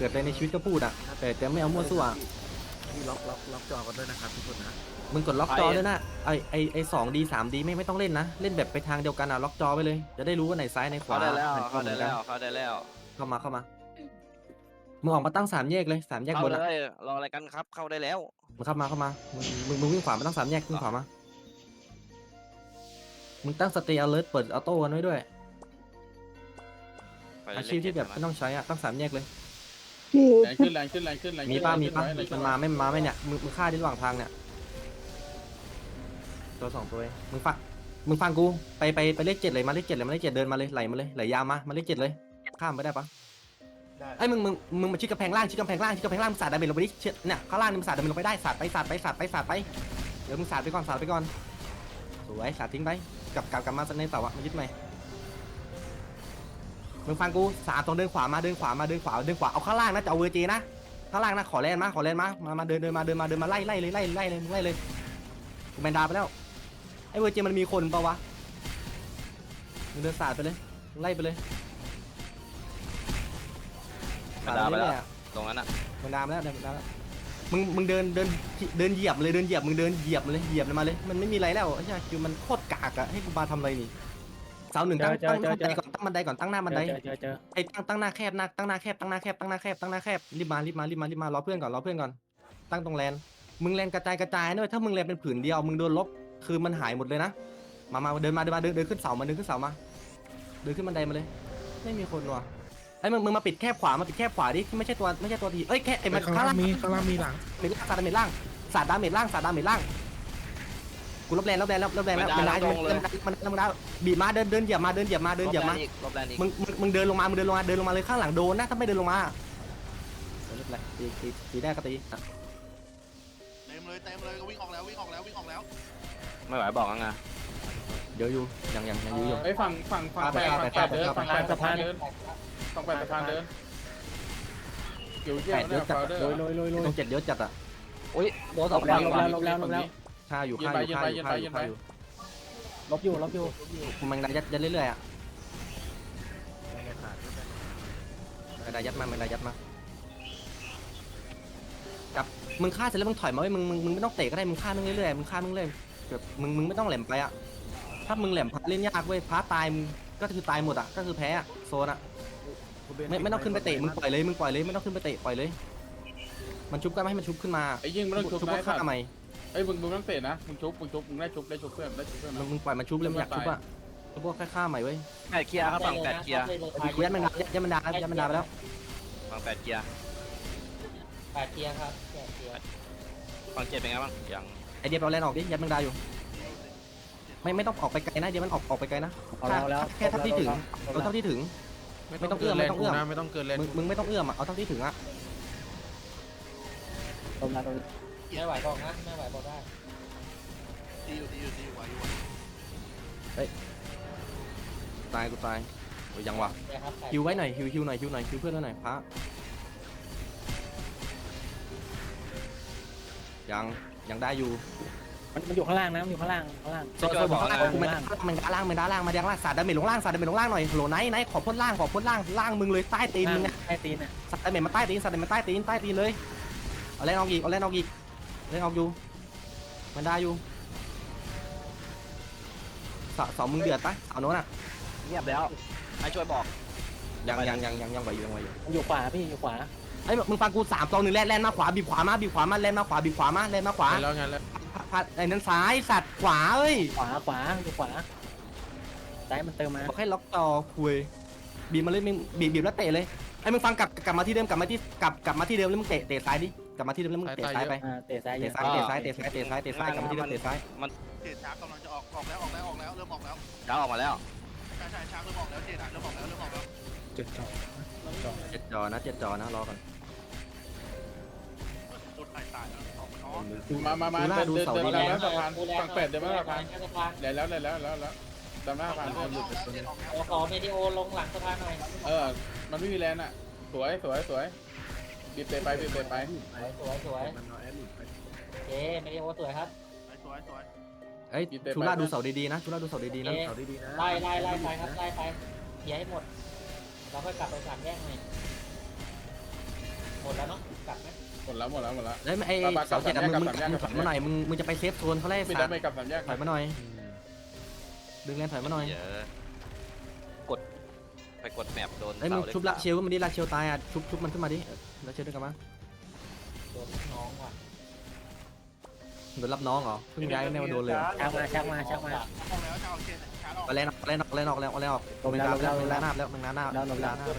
เกิดอะไรในชีวิตก็พูดอะแต่แต่ไม่เอามั่วซั่วอะพี่ล็อกล็อกล็อกจอกันด้วยนะครับทุกคนนะมึงกดล็อกจอด้วยนะไอไอไอสองดีสามดีไม่ไม่ต้องเล่นนะ เล่นแบบไปทางเดียวกันอะล็อกจอไปเลย จะได้รู้ว่าไหนซ้ายไหนขวาเขาได้แล้วไหนเขาได้หมือนกันแล้วเขาได้แล้วเข้ามาเข้ามามึงออกมาตั้งสามแยกเลยสามแยกเข้าบนเลอะยรออะไรกันครับเข้าได้แล้ว มึงเข้ามาเข้ามามึงมึงมึงวิ่งขวามาตั้งสามแยกวิ่งขวามามึงตั้งสเตย์อเลิร์เปิดออโต้กันไว้ด้วยไปอาชีพที่แบบไม่ต้องใช้อะตั้งสามแยกเลย แรงขึ้นแรงขึ้นแรงขึ้นแรงขึ้นมีป้ามีป้าแรงขึ้มันนมาไม่มาไม่เนี่ยมึงมึงฆ่าที่ระหว่างทางเนี่ย ตัวสองตัวเองมึงฟังมึงฟังกูไปไปไปเลขเจ็ดเลยมาเลขเจ็ดเลยมาเลขเจ็ดเดินมาเลยไหลมาเลยไหลยาวมามาเลขเจ็ดเลยข้ามไปได้ปะไอ้ยมึงมึงมึงมาชิดกำแพงล่างชิดกำแพงล่างชิดกำแพงล่างมึงสาดดาเมจลงไปดิเชิดเนี่ยข้างล่างนี่มึงสาดดาเมจลงไปได้สาดไปสาดไปสาดไปสาดไปเดี๋ยวมึงสาดไปก่อนสาดไปก่อนสวยสาดทิ้งไปกลับกลับกลับมาในเสาอะมายึดใหม่ มึงฟังกูสาดตรงเดินขวามาเดินขวามาเดินขวาเดินขวาเอาข้างล่างนะจะเอาเวอร์เจนะข้างล่างนะขอแลนมาขอแลนมามามาเดินเดินมาเดินมาเดินมาไล่ไล่เลยไล่ไล่เลยไล่เลยกูแมนดาไปแล้วไอ้เวอร์เจมันมีคนเปล่าวะมึงเดินสาดไปเลยไล่ไปเลยมันดาวไปแล้วเรื่อยๆอะตรงนั้นอะแมนดาไปแล้วเดินแมนดาไปแล้วมึงมึงเดินเดินเดินเหยียบเลยเดินเหยียบมึงเดินเหยียบเลยเหยียบเลยมาเลยมันไม่มีอะไรแล้วไอ้เหี้ยคือมันโคตรกากอะให้กูมาทำอะไรนี่เสาหนึ่งตั้งตั้งบันไดก่อน ตั้งบันไดก่อนตั้งหน้าบันไดเจอเจอเจอไอ้ตั้งตั้งหน้าแคบหน้าตั้งหน้าแคบตั้งหน้าแคบตั้งหน้าแคบตั้งหน้าแคบรีบมารีบมารีบมารีบมารอเพื่อนก่อนรอเพื่อนก่อนตั้งตรงแลนมึงแลนกระจายกระจายนะเว้ยถ้ามึงแลนเป็นผืนเดียวมึงโดนลบคือมันหายหมดเลยนะมามาเดินมาเดินมาเดินเดินขึ้นเสามาเดินขึ้นเสามา เดินขึ้นบันไดมาเลย ไม่มีคนว่ะไอ้มึงมึงมาปิดแคบขวามาปิดแคบขวาดิไม่ใช่ตัวไม่ใช่ตัวทีเอ้ยแค่ไอ้มันข้างข้างล่าล่างงมีข้างล่างมีหลังเมล่างสาดดาเมจล่างสาดดาเมจล่างสาดดาเมจล่าง กูลบแลนลบแลนลบลบแลนแล้วมันได้มันมันมันได้บีบมาเดินเดินเหยียบมาเดินเหยียบมาเดินเหยียบมาลบแรงอีกลบแรงอีกมึงมึงมึงเดินลงมามึงเดินลงมาเดินลงมาเลยข้างหลังโดนนะถ้าไม่เดินลงมาไม่เป็นไรตีตีตีได้ก็ตีอะเต็มเลยเต็มเลยก็วิ่งออกแล้ววิ่งออกแล้ววิ่งออกแล้วไม่ไหวบอกแล้วไงเดี๋ยวอยู่ยังยังยังอยู่อยู่ไอ้ยฝั่งฝั่งฝั่งแปดไปฝั่งไปแปดเดินไปฝั่งแปดสะพานเดินฝั่งแปดสะพานเดินเกี่ยวเยี่ยมเนี่ยฟาวเดอร์โรยโรยโรยโรยต้องเจ็ดเดี๋ยวจัดอะอุ้ยโดนสลองบแรแล้วงลบแล้วลบแล้วลบแล้ว ฆ่าอยู่ฆ่าอยู่ฆ่าอยู่ฆ่าอยู่ฆ่าอยู่ฆ่าอยู่ลบอยู่ลบอยู่คุมมันได้ยัดยัดเรื่อยๆอะไม่ได้ขาดไม่ได้มันได้ยัดมามันได้ยัดมากับมึงฆ่าเสร็จแล้วมึงถอยมาไว้ยมึงมึงมึงไม่ต้องเตะก็ได้มึงฆ่ามึงเรื่อยๆมึงฆ่ามึงเรื่อยแบบมึงมึงไม่ต้องแหลมไปอะถ้ามึงแหลมพาเล่นยากเว้ยพาตายมึงก็คือตายหมดอะก็คือแพ้อะโซนอะไม่ไม่ต้องขึ้นไปเตะมึงปล่อยเลยมึงปล่อยเลยไม่ต้องขึ้นไปเตะปล่อยเลย มันชุบก็ไม่ให้มันชุบขึ้นมาไอ้ยิงไม่ต้องชุบชุบนะก็ไอ้สัฆ่าตว์ทำไม ไอ้ยมึงมึงต้องเตะนะมึงชุบมึงชุบมึงได้ชุบได้ชุบเพื่อนได้ชุบเพื่อนมึนะงมึงปล่อยมันชุบเลยมึงอยากชุบอะชุบพวกแค่ฆ่าใหม่เว้ยแปดเกียร์ครับฝั่งแปดเกียร์กูยัดมันดายัดมันดายัดมันดาไปแล้วฝั่งแปดเกียร์แปดเกียร์ครับแปดเกียร์ฝั่งเจ็ดเป็นไงบ้างยังไอเดียเอาแลนออกดิยัดมันดาอยู่ ไม่ไม่ต้องออกไปไกลนะเดี๋ยวมันออกออกไปไกลนะเอาแล้วแล้วแค่เท่าที่ถึงเอาเท่าที่ถึง ไม่ต้องเอื้อมไม่ต้องเอื้อมนะไม่ต้องเกินแรงมึงมึงไม่ต้องเอื้อมอะเอาเท่าที่ถึงอะลบแล้วลบ ไม่ไหวบอกนะไม่ไหวบอกได้ดีอยู่ดีอยู่ดีอยู่ไหวอยู่ไหวตายกูตายโอ้ยยังวะนะครับฮิวไว้หน่อยฮิวฮิวหน่อยฮิวหน่อยฮิวเพื่อนแล้วหน่อยพระยังยังได้อยู่มันมันอยู่ข้างล่างนะมันอยู่ข้างล่างข้างล่างโซโซบอกล่างกูมันมันด้านล่างมันด้านล่างมาด้านล่างสาดดาเมจลงล่างสาดดาเมจลงล่างหน่อยโหลไนท์ไนท์ขอพ่นล่างขอพ่นล่างล่างมึงเลยใต้ตีนมึงอะใต้ตีนอะสาดดาเมจมาใต้ตีนสาดดาเมจมาใต้ตีนใต้ตีนเลยเอาแรงออกอีกเอาแรงออกอีก แรงออกอยู่ มันได้อยู่เสาเสามึงเดือดปะเสาโน้นอะเงียบแล้วให้ช่วยบอกยังยังยังยังยังไหวอยู่ยังไหวอยู่มันอยู่ขวาพี่อยู่ขวาไอ้ยมึงฟังกูสามตองหนึ่งแล่นแล่นมาขวาบีบขวามาบีบขวามาแล่นมาขวาบีบขวามาแล่นมาขวาแล้วไงแล้วพะพะไอ้นั้นซ้ายสัตว์ขวาเอ้ยขวาขวาอยู่ขวาซ้ายมันเติมมาบอกให้ล็อกต่อคุยบีบมาเลยมึงบีบบีบแล้วเตะเลยไอ้มึงฟังกลับกลับมาที่เดิมกลับมาที่กลับกลับมาที่เดิมแล้วมึงเตะเตะซ้ายดิ กลับมาที่เดิมแล้วมึงเตะซ้ายไป อ่าเตะซ้ายเยเตะอะซ้าย เตะซ้าย เตะซ้าย เตะซ้าย เตะซ้ายกลับมาที่เดิมเตะซ้าย เจดช้างกำลังจะออกออกแล้วออกแล้วออกแล้วเริ่มออกแล้วช้าออกมาแล้วใช่ใช่ช้างเริ่มออกแล้วเจดอะเริ่มออกแล้วเริ่มออกแล้วเจ็ดจอเจ็ดจอนะเจ็ดจอนะรอก่อนโคตรตายตายแล้วออกมันอ๋อมามามาเดินเดินเดินมาแล้วสะพานฝั่งแปดเดินมาสะพานสะพานแล้วแล้วแล้วแล้วแล้วตามหน้าสะพานอเดิอกนแล้วออกแล้วเจดออกแล้วขอขอเมดิโอลงหลังสะพานหน่อยเออ มันไม่มีแรงอะ สวยสวยสวย บีบเตะไปบีบเตะไปสวยสวยมันน้อยแอดมินไปโอเคเมดิโอสวยครับ สวยสวยเอ้ยชูล่าดูเสาดีๆนะชูล่าดูเสาดีๆนะเขาดีๆนะไล่ไล่ไล่ไปครับไล่ไปเคลียร์ให้หมดเราค่อยกลับไปสามแยกหน่อยดแล้วเนาะกลับไหมหมดแล้วหมดแล้วหมดแล้วเฮ้ยไอ้ปะปะสองเจ็ดอะมึงมึงกลับสามแยกมึงถอยมาหน่อยมึงมึงจะไปเซฟโซนเขาไล่ไม่สาได้มไม่กลับสามแยกถอยมาหน่อย ดึงแรงถอยมาหน่อยเดี๋ยวกดไปกดแมปโดนเฮ้ยมึงเสาล็กชุบละเชลมันดิละเชลตายอะชุบชุบมันขึ้นมาดิเออ แล้วเชลดึงกลับมาโดนน้องว่ะโดนรับน้องเหรอเพิ่งย้ายแนวโดนเลยชักมาชักมาชักมาออกแล้วจะเอาเคนชาร์จออกเอาแรงออกแรงออกแรงออกแรงออกแรงออกมึงลาแล้วมึงลาหน้าแล้วมึงลาหน้ามึงลาหน้าแล้ว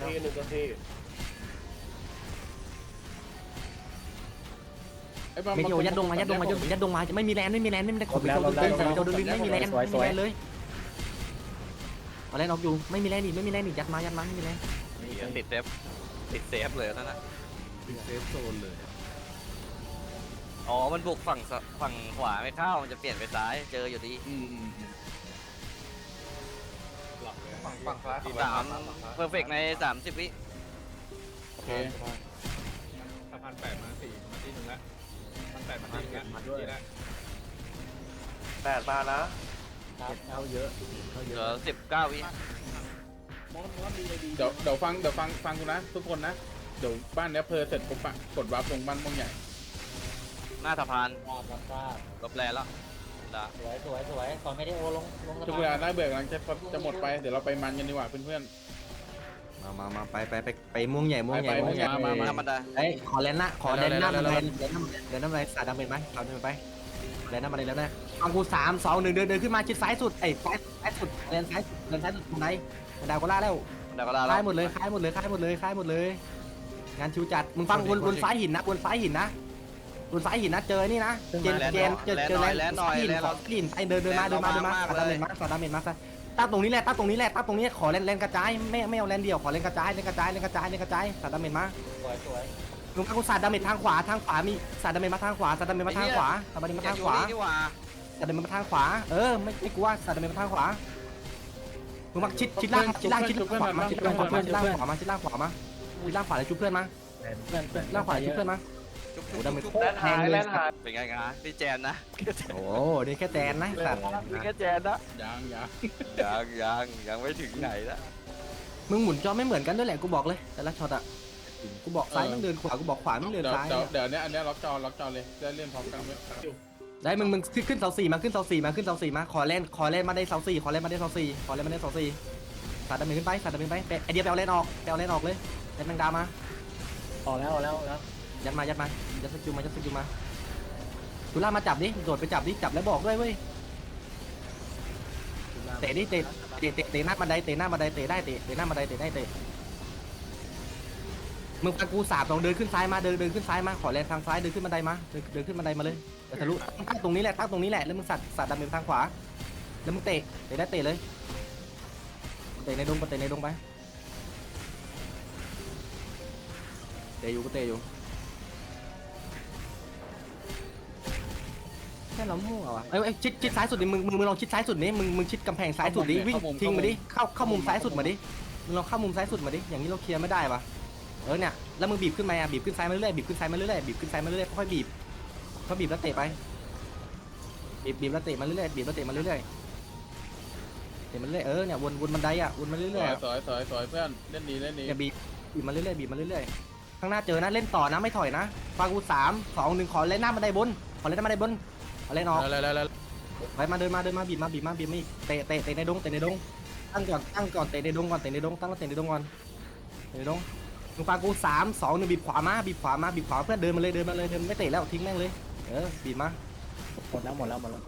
ไอ้บ้าไม่เกี่ยวยัดดงมายัดดงมายัดยัดดงมาไม่มีแรงไม่มีแรงไม่ได้ขบโจดึงโจดึงไม่มีแรงไม่มีแรงเลยเอาแรงออกอยู่ไม่มีแรงดิไม่มีแรงดิยัดมายัดมาไม่มีแรงเหี้ยติดเซฟติดเซฟเลยนั่นน่ะ เซฟโซนเลยอ๋อ มันบุกฝั่งสฝั่งขวาไม่เข้า มันจะเปลี่ยนไปซ้าย เจออยู่ดี อืมอืมอืมฝั่งฝั่งซ้ายสามเพอร์เฟกในสามสิบวิ โอเคสะพานแปดมาสี่มาที่หนึ่งละมันแปดมาที่หนึ่งละมาด้วยแปดมานะครับเข้าเยอะเข้าเหเยลือะอสิบเก้าวิ เดี๋ยวเดี๋ยวฟังเดี๋ยวฟังฟังกูนะทุกคนนะ เดี๋ยวบ้านเนี้ยเพอเสร็จปุ๊บอะกดวาร์ปลงบ้านม่วงใหญ่หน้าสะพานทราบครับทราบลบแลแล้วละสวยสวยสวยขอไม่ได้โอลงลงสะทุกพาเวลานได้เบื่อกำลังจะจะหมดไปเดี๋ยวเราไปมันกันดีกว่าเพื่อนมามามาไปไปไปไปม่วงใหญ่ม่วงใหญ่ไปไปม่วงใหญ่มามามาธรรมดาเอ้ยขอแลนหน้าขอแลนหน้าเร็บัวนไดเร็วเร็วแลนหน้าแลนหน้าบันไดสาดดาเมจไหมเราเดินไปแลนหน้าบันไดแล้วนะฟังกูสามสองหนึ่งเดินเดินขึ้นมาชิดซ้ายสุดไอ้ซ้ายซ้ายสุดแลนซ้ายสุดแลนซ้ายสุดบันไดบันไดก็ล่าแล้วดาวกระดาษคลายหมดเลยคลายหมดเลยคลายหมดเลยคลายหมดเลย งานชิวจัด มึงฟังบนบนซ้ายหินนะบนซ้ายหินนะบนซ้ายหินนะเจอนี่นะเจนเจนเจอเจอแลนซ้ายหินของหินไอเดินเดินมาเดินมาเดินมาสาดดาเมจมาสาดดาเมจมาตั้งตรงนี้แหละตั้งตรงนี้แหละตั้งตรงนี้ขอแลนแลนกระจายไม่ไม่เอาแลนเดียวขอแลนกระจายแลนกระจายแลนกระจายแลนกระจายสาดดาเมจมาสวยสวยลุงพักกูสาดดาเมจทางขวาทางขวามีสาดดาเมจมาทางขวาสาดดาเมจมาทางขวาสาดดาเมจมาทางขวานี่หว่าสาดดาเมจมาทางขวาเออไม่ไม่กลัวสาดดาเมจมาทางขวามึงมาชิดชิดล่างชิดล่างชิดล่างขวามาชิดล่างขวามาชิดล่างขวามา ชิดล่างขวามาชิดล่างขวาเลยชุบเพื่อนมาเพื่อนเพื่อนล่างขวาชุบเพื่อนมา จุ๊บโอ้จุ๊บดาเมจจุ๊บโคตรแรงเลยเป็นไงกันพี่แจนนะโอ้นี่แค่แตนนะสัตว์นี่แค่แจนนะๆยังยังยังยังยังไม่ถึงไหนละมึงหมุนจอไม่เหมือนกันด้วยแหละกูบอกเลย แต่ละช็อตอะกูบอกซ้ายมึงเดินขวากูบอกขวามึงเดินเดี๋ยวซ้ายเดี๋ยวเดี๋ยวเนี้ยอันเนี้ยล็อกจอล็อกจอเลยจะเล่นพร้อมกันไหมได้มึงมึงขึ้นขึ้นเสาสี่มาขึ้นเสาสี่มาขึ้นเสาสี่มาขอเล่นขอเล่นมาได้เสาสี่ขอเล่นมาได้เสาสี่ขอเล่นมาได้เสาสี่สาดดาเมจขึ้นไปสาดดาเมจไปไปไอเดียไปเอาเล่นออกไปเอาเล่นออกเลย เล่นแมงดามาออกแล้วออกแล้วออกแล้วยัดมายัดมายัดสกิลมายัดสกิลมาตุล่ามาจับดิโดดไปจับดิจับแล้วบอกด้วยเว้ยเตะดิเตะเตะเตะเตะหน้าบันไดเตะหน้าบันไดเตะได้เตะเตะหน้าบันไดเตะได้เตะมึงฟังกูสาบลองเดินขึ้นซ้ายมาเดินเดินขึ้นซ้ายมาขอแรงทางซ้ายเดินขึ้นบันไดมาเดินเดินขึ้นบันไดมาเลยเดี๋ยวทะลุตั้งตรงนี้แหละตั้งตรงนี้แหละแล้วมึงสัดสัดดันไปทางขวาแล้วมึงเตะเตะได้เตะเลยเตะในดงก็เตะในดงไป เตะอยู่ก็เตะอยู่แค่เรามั่วว่ะเอ้ยเอ้ยชิดชิดซ้ายสุดดิมึงมึงมึงลองชิดซ้ายสุดนี้มึงมึงชิดกำแพงซ้ายสุดดิวิ่งทิ้งมาดิเข้าเข้ามุม ซ้ายสุดมาดิมึงลองเข้ามุมซ้ายสุดมาดิอย่างนี้เราเคลียร์ไม่ได้ปะเออเนี่ยแล้วมึงบีบขึ้นมาอะบีบขึ้นซ้ายมาเรื่อยๆบีบขึ้นซ้ายมาเรื่อยๆบีบขึ้นซ้ายมาเรื่อยๆค่อยๆบีบค่อยบีบแล้วเตะไปบีบบีบแล้วเตะมาเรื่อยๆบีบแล้วเตะมาเรื่อยๆเตะมาเรื่อยๆเออเนี่ยวนวนบันไดอะวนมาสเรื่วอยยสวยสวยสวยเพื่อนเล่นดีเล่นดีๆอย่าบีบบีบมาเรื่อยๆบีบมาเรื่อยๆ ข้างหน้าเจอนะเล่นต่อนะไม่ถอยนะฟังกูสามสองหนึ่งขอเล่นหน้าบันไดบนขอเล่นหน้าบันไดบนขอเล่นออกแล้วแล้วแล้วไปมาเดินมาเดินมาบีบมาบีบมาบีบมาอีกเตะเตะเตะในดงเตะในดงตั้งก่อนตั้งก่อนเตะในดงก่อนเตะในดงตั้งแล้วเตะในดงก่อนเตะในดงมึงฟังกูสามสองหนึ่งบีบขวามาบีบขวามาบีบขวาเพื่อนเดินมาเลยเดินมาเลยเดินไม่เตะแล้วทิ้งแม่งเลยเออบีบมาหมดแล้วหมดแล้วหมดแล้ว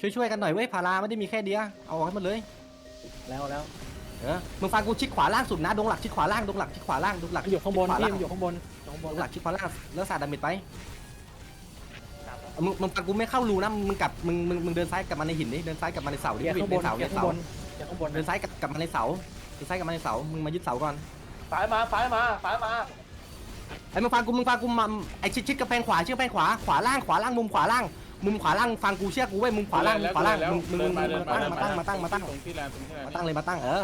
ช่วยช่วยกันหน่อยเว้ยพาราไม่ได้มีแค่เดียวเอาออกให้หมันเลย แล้วแล้ว เออมึงฟังกูชิดขวาล่างสุดนะดงหลักชิดขวาล่างดงหลักชิดขวาล่างดงหลักอยู่ข้างบนขวาพี่ล่างมันอยู่ข้างบนข้างบดนงหลักชิดขวาล่างแล้วสาดดาเมจไปมึงมึงฟังกูไม่เข้ารูนะมึงกลับมึงมึงมึงเดินซ้ายกลับมาในหินดิเดินซ้ายกลับมาในเสาดิเกียร์วิ่ข้างงบในนเสาเกีในยร์ข้างเสาบนเกียร์ข้างบนเดินซ้ายกลับกลับมาในเสาเดินซ้ายกลับมาในเสามึงมายึดเสาก่อนซ้ายมาซ้ายมาซ้ายมาไอ้มึงฟังกูมึงฟังกูมาไอ้ชิดชิดกระแพงขวาเชือกแพงขวาขวาล่างขวาล่างมุมขวาล่างมุมขวาล่างฟังกูเชื่อกูเว้ยมุมขวาล่างมุมขวาล่างมึงมึงมึงมึงมาตั้งมาตั้งมาตั้งมาตั้งตรงที่แลนตรงที่แลนมาตั้งเลยมาตั้งเออ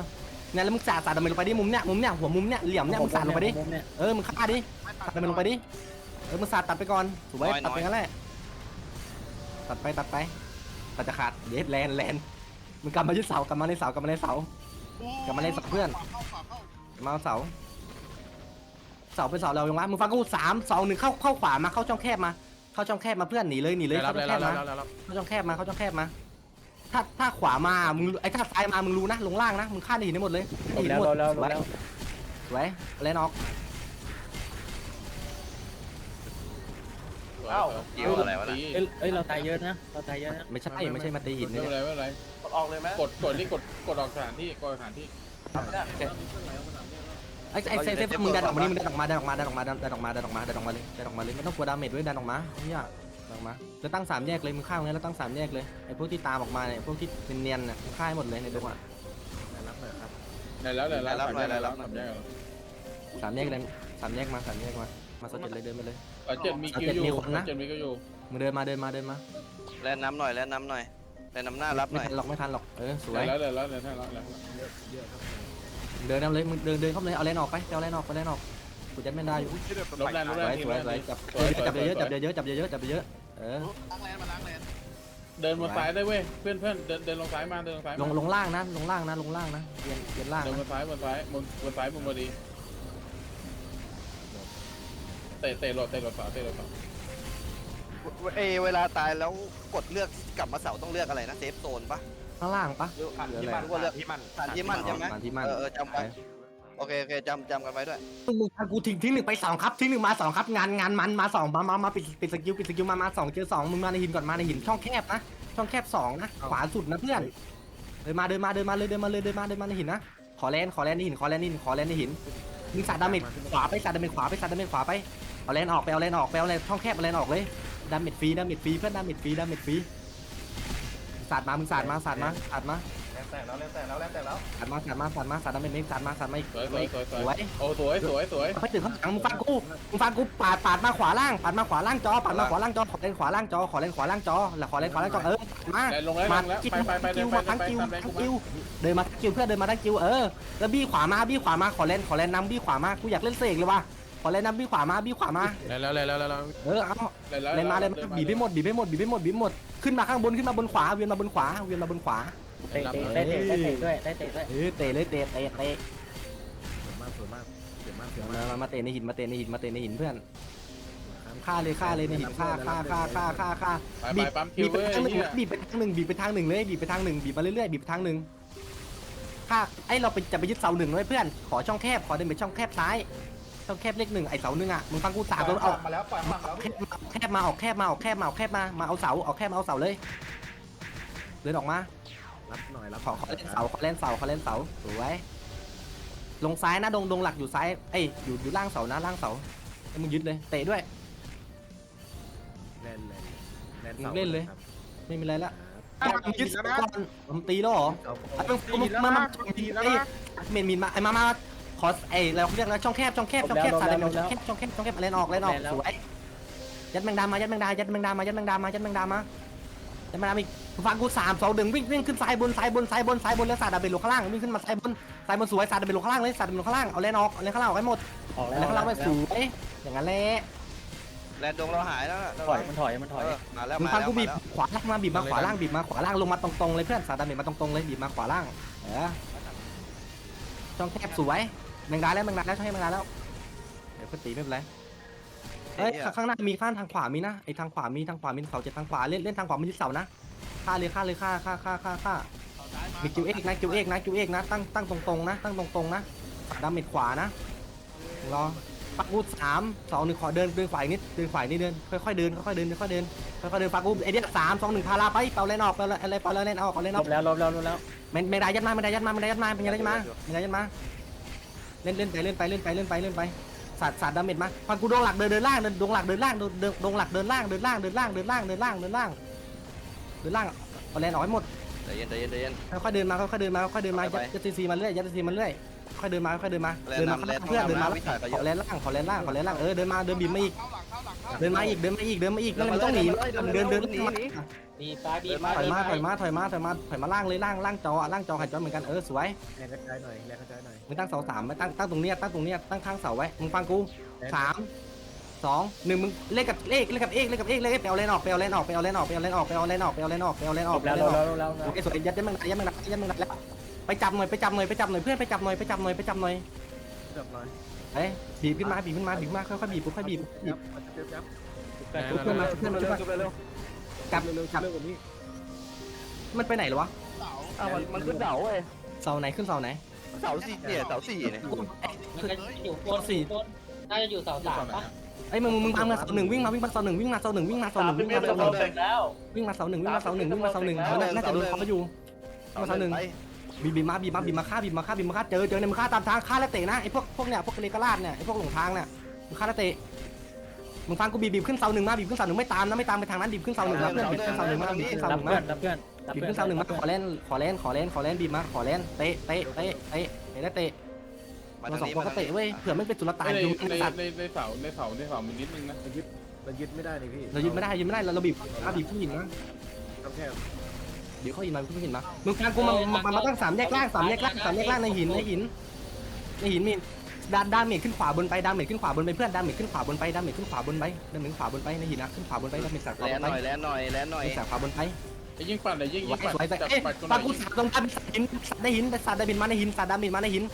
เนี่ยแล้วมึงสาดสาดดำเนินลงไปดิมุมเนี้ยมุมเนี้ยหัวมุมเนี้ยเหลี่ยมเนี้ยมึงสาดลงไปดิเนี่ยเออมึงฆ่าดิสาดดำเนินลงไปดิเออมึงสาดตัดไปก่อนถูกไหมตัดไปงั้นแหละตัดไปตัดไปตัดจะขาดเย็ดแลนแลนมึงกลับมายึดเสากลับมาในเสากลับมาในเสากลับมาเล่นสักเพื่อนขวาเข้าขวาเข้ามาเอาเสาเสาเป็นเสาเรายังวะมึงฟังกูสามสองหนึ่งเข้าเข้าขวามาเข้าช่องแคบมา เข้าช่องแคบมาเพื่อนหนีเลยหนีเลยได้รับเข้าได้ช่องแครับบได้มารับได้รับเข้าช่องแคบมาเข้าช่องแคบมา ถ้าถ้าขวามา มึงไอ้ถ้าซ้ายมา มึงรู้นะ ลงล่างนะ มึงฆ่าได้หินได้หมดเลยลงหินแล้วหมดลงแล้วลสงวยแล้ว สวยเล่นออกเอ้าเกี่ยวอะไรวะน่ะเอ้ยเอ้ยเราตายเยอะนะ เราตายเยอะนะ ไม่ใช่ไม่ใช่มาตีหินไม่นี่เป็นไรไม่เป็นไรกดออกเลยไหมกดกดนี่กดกดออกสถานที่กดสถานที่ไอ้ไอ้เซฟเซฟมึงดันออกมานี่มึงดันออกมาดันออกมาดันออกมาดันออกมาดันออกมาดันออกมาเลยดันออกมาเลยไม่ต้องกลัวดาเมจด้วยดันออกมาเนี่ย ดันออกมาแล้วตั้งสามแยกเลยมึงข้างเลยแล้วตั้งสามแยกเลยไอ้พวกที่ตามออกมาเนี่ยพวกที่เนียนๆเนี่ยมึงฆ่าให้หมดเลยในดงอะได้แล้วได้แล้วได้รับสามได้แยกรับสามแยกแล้วสามแยกเลยสามแยกมาสามแยกมามาสเต็ปเลยเดินมาเลยเออเจ็ดมีคิวอยู่มีคนนะเจ็ดมีคิวอยู่มึงเดินมาเดินมาเดินมาแลนน้ำหน่อยแลนน้ำหน่อยแลนน้ำหน้ารับหไม่น่อยทันหรอกไม่ทันหรอกเออสวได้ยแล้วได้แล้วได้แล้วได้แล้วเดินเอาเลยมึงเดินเดินเข้าเลยเอาแลนออกไปเอาแลนออกไปแลนออก กูยัดไม่ได้อยู่ลบแรงลบสแรวยงทีสมวยแรสวยงจับสวยจับสวยเยอะสวยจับเยอะจับเยอะจับเยอะเออล้างแลนมาล้างแลนเดินมาซ้ายได้เว้ยเพื่อนเพื่อนเดินเดินลงซ้ายมาเดินลงซ้ายลงมาลงล่างนะลงล่างนะลงล่างนะเรียนเรียนล่างเดินนะบนซ้ายบนซ้ายบนบนซ้ายบนบดีเตะเตะหลดเตะหลดเสาเตะหลดเสาเอยเวลาตายแล้วกดเลือกกลับมาเสาต้องเลือกอะไรนะเซฟโซนปะข้างล่างปะ ผ่านเหลือที่อะไรมันรู้ว่าเลือกที่มันฐานที่มั่นใช่ไหมฐานที่มั่น เออเออจำไว้ โอเคโอเคจำจำกันไว้ด้วยมึงพากูทิ้งทิ้งหนึ่งไปสองครับทิ้งหนึ่งมาสองครับงานงานมันมาสองมามามาปิดปิดสกิลปิดสกิลมามาสองเจอสองมึงมาในหินก่อนมาในหินช่องแคบนะช่องแคบสองนะขวาสุดนะเพื่อนเดินมาเดินมาเดินมาเลยเดินมาเลยเดินมาเดินมาในหินนะขอแลนขอแลนในหินขอแลนในหินขอแลนในหินมึงสาดดาเมจขวาไปสาดดาเมจขวาไปสาดดาเมจขวาไปเอาแลนออกไปเอาแลนออกไปเอาแลนช่องแคบเอาแลนออกเลยดาเมจฟรีดาเมจฟรีเพื่อนดาเมจฟรีดาเมจฟรีสาดมามึงสาดมาสาดมาสาดมา แลนแตกแล้วแลนแตกแล้วแลนแตกแล้วสาดมาสาดมาสาดมาสาดดาเมจไม่สาดมาสาดมาอีกสวยสวยสวยสสววยยโอ้สวยสวยสวยไปถึงข้างหลังมึงฟังกูมึงฟังกูปาดปาดมาขวาล่างปาดมาขวาล่างจอปาดมาขวาล่างจอขอเลนขวาล่างจอขอเลนขวาล่างจอแล้วขอเลนขวาล่างจอเออมาแรงลงแล้วลมางแล้วคิวไปไปไปเดิคินวไปมาเดิทั้นงไปคิวตามแรงทั้งกูคิวเดินมาทั้งคิวเพื่อนเดินมาทั้งคิวเออแล้วบี้ขวามาบี้ขวามาขอเลนขอเลนนำบี้ขวามากูอยากเล่นเสกเลยว่ะขอเลนนำบี้ขวามาบี้ขวามาแล้วแล้วแล้วแล้วแล้วเออเอาแล้วเลนมาเลนมาบีบให้หมดบีบให้หมดบีบให้หมดบีบให้หมดขึ้นมาข้างบนขึ้นมาบนขวาเวียนมาบนขวาเวียนมาบนขวา เตะเตะได้เตะได้เตะด้วยได้เตะด้วยเออเตะเลยเตะเตะเตะมามามาเตะในหินมาเตะในหินมาเตะในหินเพื่อนฆ่าเลยฆ่าเลยในหินฆ่าฆ่าฆ่าฆ่าฆ่าฆ่าไปไปปั๊มคิบีวบไปเว้ยทางหนึ่งเหี้ยบีบไปทางหนึ่งบีบไปทางหนึ่งเลยบีบไปทางหนึ่งบีบมาเรื่อยๆบีบไปทางหนึ่งถ้าไอเราไปจะไปยึดเสาหนึ่งไว้เพื่อนขอช่องแคบขอเดินไปช่องแคบซ้ายช่องแคบเลขหนึ่งไอเสาหนึ่งอะมึงฟังกูสามตัวเอามาแล้วปล่อยมาแล้วแคบแคบมาออกแคบมาออกแคบมาออกแคบมามาเอาเสาเอาแคบมาเอาเสาเลยเดินออกมา รับหน่อยรับขอขอเล่นเสาขอเล่นเสาขอเล่นเสาสวยลงซ้ายนะดงดงหลักอยู่ซ้ายเอ้ยอยู่อยู่ล่างเสานะล่างเสาให้มึงยึดเลยเตะด้วย เล่นเล่นมึงเล่นเลย ครับไม่มีอะไรละครับมึงยึดก่อนมึงตีแล้วเหรอเอาไอ้มึงมึงมามาไอ้เมนมินมาไอ้มามาขอไอ้เราเรียกแล้วช่องแคบช่องแคบช่องแคบสาดช่องแคบช่องแคบช่องแคบอะไรออกอะไรออกสวยยัดแมงดามายัดแมงดายัดแมงดามายัดแมงดามายัดแมงดามายัดแมงดาอีก ฟังกูสามสองหนึ่งวิ่งวิ่งขึ้นซ้ายบนซ้ายบนซ้ายบนซ้ายบนแล้วสาดดับเบิลลงข้างล่างวิ่งขึ้นมาซ้ายบนซ้ายบนสวยสาดดับเบิลลงข้างล่างเลยสาดดับเบิลลงข้างล่างเอาเลนออกเอาเลนข้างล่างออกให้หมดออกแล้เอาวเลนข้างล่างไปสวยอย่างนั้นแหละแลนดงเราหายแล้วนะถอยมันถอยมันถอยเออมาแล้วมึงมาฟังแล้วกูบีมาบแล้วขวาล่างมาบีบมาขวาล่างบีบมาขวาล่างลงมาตรงๆเลยเพื่อนสาดดับเบิลมาตรงๆเลยบีบมาขวาล่างเออช่องแคบสวยแมงดาแล้วแมงดาแล้วช่องให้แมงดาแล้วเดี๋ยวก็ตีไม่เป็นไร เอ้ยข้างหน้ามีข้างทางขวามีนะไอ้ทางขวามีทางขวามีเสาเจ็ดทางขวาเล่นเล่นทางขวามีเสานะ ฆ่าเลยฆ่าเลยฆ่าฆ่าฆ่าฆ่าฆ่ามีคิวเอกนะคิวเอกนะคิวเอกนะตั้งตั้งตรงๆนะ ตั้งตรงๆนะดาเมจขวานะรอปักกูสามสองหนึ่งขอเดินเดินขวาอีกนิดเดินขวาอีกนิดเดินค่อยๆเดินค่อยๆเดินค่อยๆเดินค่อยๆเดินปักกูไอเดียสามสองหนึ่งพาราไปเป่าเลนออกเป่าอะไรเป่าเลนออกเป่าเลนลออกบแล้วลบแล้วลบแล้วไม่ไม่ได้ยัดมาไม่ได้ยัดมาไม่ได้ยัดมาไม่ได้ยัดมาไม่ได้ยัดมาเล่นเล่นไปเล่นไปเล่นไปเล่นไปเล่นไปสาดสาดดาเมจมาฟังกูดวงหลักเดินเดินล่างเดินดวงหลักเดินล่างเดินเดินดวงหลักเดินล่างเดินล่างเดินล่างเดินล่างเดินล่างเดินล่าง เดินล่างเอาแลนออกให้หมดใจเย็นใจเย็นใจเย็น ค่อยๆเดินมาค่อยๆเดินมาค่อยๆเดินมาไปยัดยัดซีซีมาเรื่อยยัดซีซีมาเรื่อยค่อยเดินมาค่อยๆเดินมาแลนเดินมานำแลนเพื่อนเดินมาวิถาก็ขเยออะแลนล่างขอแลนล่างขอแลนล่างเออเดินมาเดินบีบมาอีกเข้าหลังเข้าหลังเข้าหลังเดินมาอีกเดินมาอีกเดินมาอีกนั่นแหละมันต้องหนีเดินเดินหนีหนี บีบไปบีบถอยมาถอยมาถอยมาถอยมาถอยมาล่างเลยล่างล่างจอล่างจอหันจอเหมือนกันเออสวยแรงกระจายหน่อยแรงกระจายหน่อยมึงตั้งเสาสามไม่ตั้งตั้งตรงเนี้ยตั้งตรงเนี้ยตั้งข้างเสาไว้มึงฟังกูสาม สองหนึ่งมึงเล่นกับเลขเล่นกับเอกเล่นกับเอกเล่นไปเอาเลนออกไปเอาเลนออกไปเอาเลนออกไปเอาเลนออกไปเอาเลนออกไปเอาเลนออกไปเอาเลนออกไปแล้เอาวเลนออกแล้วแล้วโอเคสวยยัดยัดมึงยัดมึงยัดมึงแล้วไปจับหน่อยไปจับหน่อยไปจับหน่อยเพื่อนไปจับหน่อยไปจับหน่อยไปจับหน่อยเกือบหน่อยไเอ้ยบีบขึ้นมาบีบขึ้นมาบีบขึ้นมาค่อยๆบีบค่อยๆบีบบีบเพื่อนมาเพื่อนมาเพื่อนมากลับเร็วกลับเร็วกว่านี้มันไปไหนหรอวะเสาอ้ามันมันขึ้นเสาเว้ยเสาไหนขึ้นเสาไหนเสาสี่เนี่ยเสาสี่เนี่ยมันก็อยู่บนน่าจะอยู่เสาสามปะ ไอ้ยมึงมึงมึงตามมาเสาหนึ่งวิ่งมาวิ่งมาเสาหนึ่งวิ่งมาเสาหนึ่งวิ่งมาเสาหนึ่งวิ่งมาเสาหนึ่งแล้ว วิ่งมาเสาหนึ่งวิ่งมาเสาหนึ่งวิ่งมาเสาหนึ่งเขาน่าจะโดนเขาอยู่เสาหนึ่งไปบีบบีบมาบีบมาบีบมาฆ่าบีบมาฆ่าบีบมาฆ่าเจอเจอเนี่ยมึงฆ่าตามทางฆ่าแล้วเตะนะไอ้พวกพวกเนี่ยพวกเลกราดเนี่ยไอ้พวกหลงทางเนี่ยมึงฆ่าแล้วเตะมึงฟังกูบีบบีบขึ้นเสาหนึ่งมาบีบขึ้นเสาหนึ่งไม่ตามนะไม่ตามไปทางนั้นบีบขึ้นเสาหนึ่งมาเพื่อนบีบขึ้นเสาหนึ่งมาบีบขึ้นเสาหรับนึ่งเพื่มาอนรับเพื่อนรับบีบเพื่อนขึ้นเสาหนึ่งมาขอเล่นขอเล่นขอเล่นขอเล่นบีบมาขอเล่นเตะเตะเตะเตะเตะเตะแล้วเตะ มาเราทางสองนี้คนก็เตะเว้ยเผื่อไม่เป็นสุลต่านในอยู่ในสัตว์ในในเสาในเสาในเสามีนิดนึงนะมันยึดมันยึดไม่ได้นี่พี่เรายึดไม่ได้ยึดไม่ได้เราเราบีบอะบีบขึ้นหินนะต้องแค่บีบเข้าหินมาบีบเข้าหินมามึงฟังกูมามามามาตั้งสามแยกล่างสามแยกล่างสามแยกล่างในหินในหินในหินมีดานดานเมจขึ้นขวาบนไปดานเมจขึ้นขวาบนไปเพื่อนดานเมจขึ้นขวาบนไปดานเมจขึ้นขวาบนไปดานเมจขึ้นขวาบนไปในหินนะขึ้นขวาบนไปดานเมจสักขวาแลบนนหไปน่อยแลนหน่อยแลนหน่อยเมจสักขวาบนไปไอ้ยิงปั่นเลยยิงสยิวงยปั่นสวยแต่จับเอ๊ะปั่นคนฟังไหนกูสัตว์ตรงดานสัตว์หินสัตว์ได้หินแต่สัตว์ได้บินมาในหินสัตว์ได้บินมาในหิน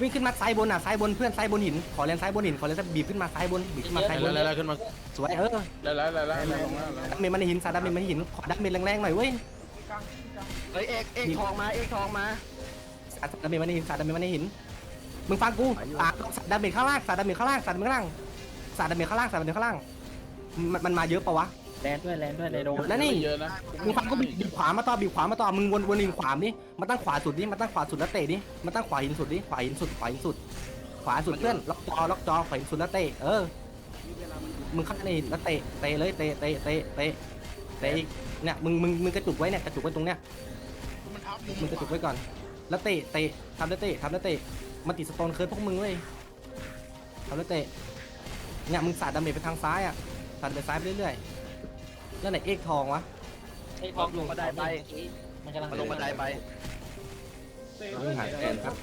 วิ่งขึ้นมาซ้ายบนอะซ้ายบนเพื่อนซ้ายบนหินขอเลนซ้ายบนหินขอเลนบีบขึ้นมาซ้ายบนบีบขึ้นมาซ้ายบนแล้วขึ้นมาสวยเออแล้วแล้วแล้วแล้วลงมาแล้วดานเมจมาในหินสัตว์ดานเมจมาในหินขอดานเมจแรงๆหน่อยเว้ยเฮ้ยเอกเอกทองมาเอกทองมาสาดดาเมจมาในหินสาดดาเมจมาในหินมึงฟังกูสาดสาดดาเมจข้างล่างสาดดาเมจข้างล่างสาดดาเมจข้างล่างสาดดาเมจข้างล่างสาดดาเมจข้างล่างมันมันมาเยอะปะวะ แลนด้วยแลนด้วยเลยโดนแล้วนี่เยอะนะมึงฟังกูบีบบีบขวามาต่อบีบขวามาต่อมึงวนวนหินขวาดิมาตั้งขวาสุดดิมาตั้งขวาสุดแล้วเตะดิมาตั้งขวาหินสุดดิขวาหินสุดขวาหินสุด ขวาสุดเพื่อนล็อกจอล็อกจอขวาหินสุดแล้วเตะเออมึงเข้าในหินแล้วเตะเตะเลยเตะเตะเตะเตะเตะอีกเนี่ยมึงมึงมึงกระจุกไว้เนี่ยกระจุกไว้ตรงเนี้ยมันทับมุมมึงกระจุกไว้ก่อน แล้วเตะเตะทำแล้วเตะทำแล้วเตะมาติดสโตนเคิร์ดพวกมึงเว้ยทำแล้วเตะเนี่ยมึงสาดดาเมจไปทางซ้ายอะสาดไปซ้ายไปเรื่อยๆ แล้วไหนเอกทองวะ ไอ้ทองลงมันกำลังมาลงบันไดไปมึงหายแกนครับ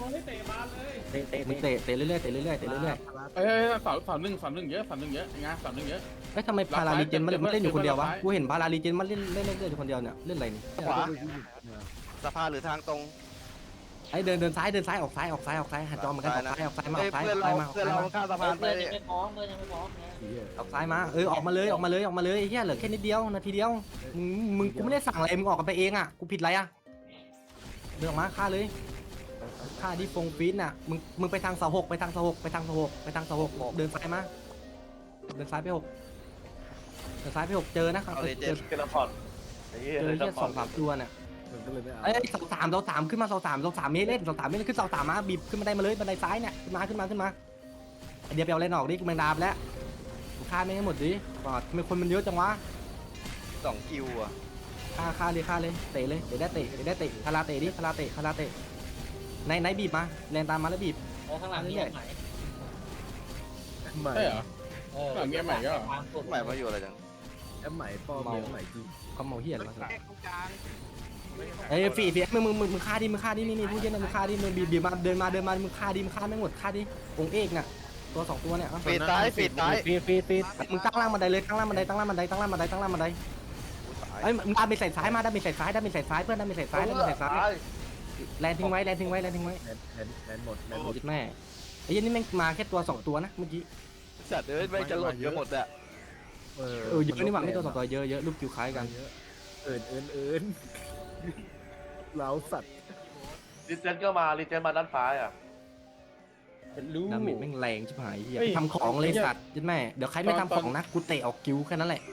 เตะเตะมึงเตะเตะเรื่อยๆเตะเรื่อยๆเตะเรื่อยเอ้ยเสาเสาหนึ่งเสาหนึ่งเยอะเสาหนึ่งเยอะงาเสาหนึ่งเยอะ ๆเอ้ยทำไมพาราลีเจนมันมันเล่นอยู่คนเดียววะ กูเห็นพาราลีเจนมันเล่นเล่นเล่นอยู่คนเดียวเนี่ย เล่นอะไรนี่ขวา สะพานหรือทางตรง ไอ้เดินเดินซ้ายเดินซ้ายออกซ้ายออกซ้ายออกซ้ายหันจอมันกันออกซ้ายออกซ้ายมาเฮ้อยอกซ้ายเพื่อนออกเราซ้ายมาออกเพื่อนซ้ายเรามาข้ามสะพานไปเพื่อนยังไม่พร้อมเพื่อนยังไม่พร้อมนะออกซ้ายมาเออออกมาเลยออกมาเลยออกมาเลยไอ้เหี้ยเหลือแค่นิดเดียวนาทีเดียวมึงมึงกูไม่ได้สั่งอะไรมึงออกกันไปเองอะกูผิดอะไรอะเดินออกมาฆ่าเลยฆ่าที่ฟงฟีนน่ะมึงมึงไปทางเสาหกไปทางเสาหกไปทางเสาหกไปทางเสาหกเดินซ้ายมาเดินซ้ายไปหกเดินซ้ายไปหกเจอนะเอาเลยเจเจอมส์เจอแค่สองสามตัวเนี่ย มันก็เลยไม่เอาเอ้ยเสาสามเสาสามขึ้นมาเสาสามเสาสามเมตรเล่นเสาสามเมตรขึ้นเสาสามมาบีบขึ้นบันไดมาเลยบันไดซ้ายเนี่ยขึ้นมาขึ้นมาขึ้นมาไอเดียไปเอาอะไรออกดิกูแมงดาบแล้วกูฆ่าไม่งให้หมดดิปอดทำไมคนมันเยอะจังวะสองคิวอะฆ่าฆ่าเลยฆ่าเลยเตะเลยเตะได้เตะเตะได้เตะคาราเตะดิคาราเตะคาราเตะในในบีบมาแรงตามมาแล้วบีบแล้วข้างหลังนี่ยังไหนใหม่ใช่เหรอ เออหมายมาอยู่อะไรจัง แอมใหม่ปอมเมียใหม่จริงเขาเมาเฮียอะไรมาแยกตรงกลาง เอ้ยฝีฝีมึงมึงมึงมึงฆ่าดิมึงฆ่าดินี่นี่ผู้เย็นนะมึงฆ่าดิมึงบีบบีบมาเดินมาเดินมามึงฆ่าดิมึงฆ่าไม่งหมดฆ่าดิองค์เอกน่ะตัวสองตัวเนี่ยเอาฟีดซ้ายฟีดซ้ายฟีดฟีดฟีดมึงตั้งล่างบันไดเลยตั้งล่างบันไดตั้งล่างบันไดตั้งล่างบันไดตั้งล่างบันไดเอ้ยมึงดาไปใส่ซ้ายมาดาไปใส่ซ้ายดาไปใส่ซ้ายเพื่อนดาไปใส่ซ้ายดาไปใส่ซ้ายแลนทิ้งไว้แลนทิ้งไว้แลนทิ้งไว้แลนแลนแลนหมดแลนหมโอ้ดยแม่ไอ้ยันนี่แม่งมาแค่ตัวสองตัวนะเมื่อกี้สัตว์เอ้ยไม่จะหล่นกันหมดอะเออเออเยอะนี่หว่าไม่ตัวสองตัวเยอะเยอะรูปคิวคล้ายกันเอินเอินเอิน เหลาสัตว์ลิเจนก็มาลิเจนมาด้านซ้ายอะเป็นรู้ดาเมจแม่งแรงชิบหายเฮียทำของเลยสัตว์ยันแม่ เดี๋ยวใครไม่ทำของนะกูเตะออกคิวแค่นั้นแหละต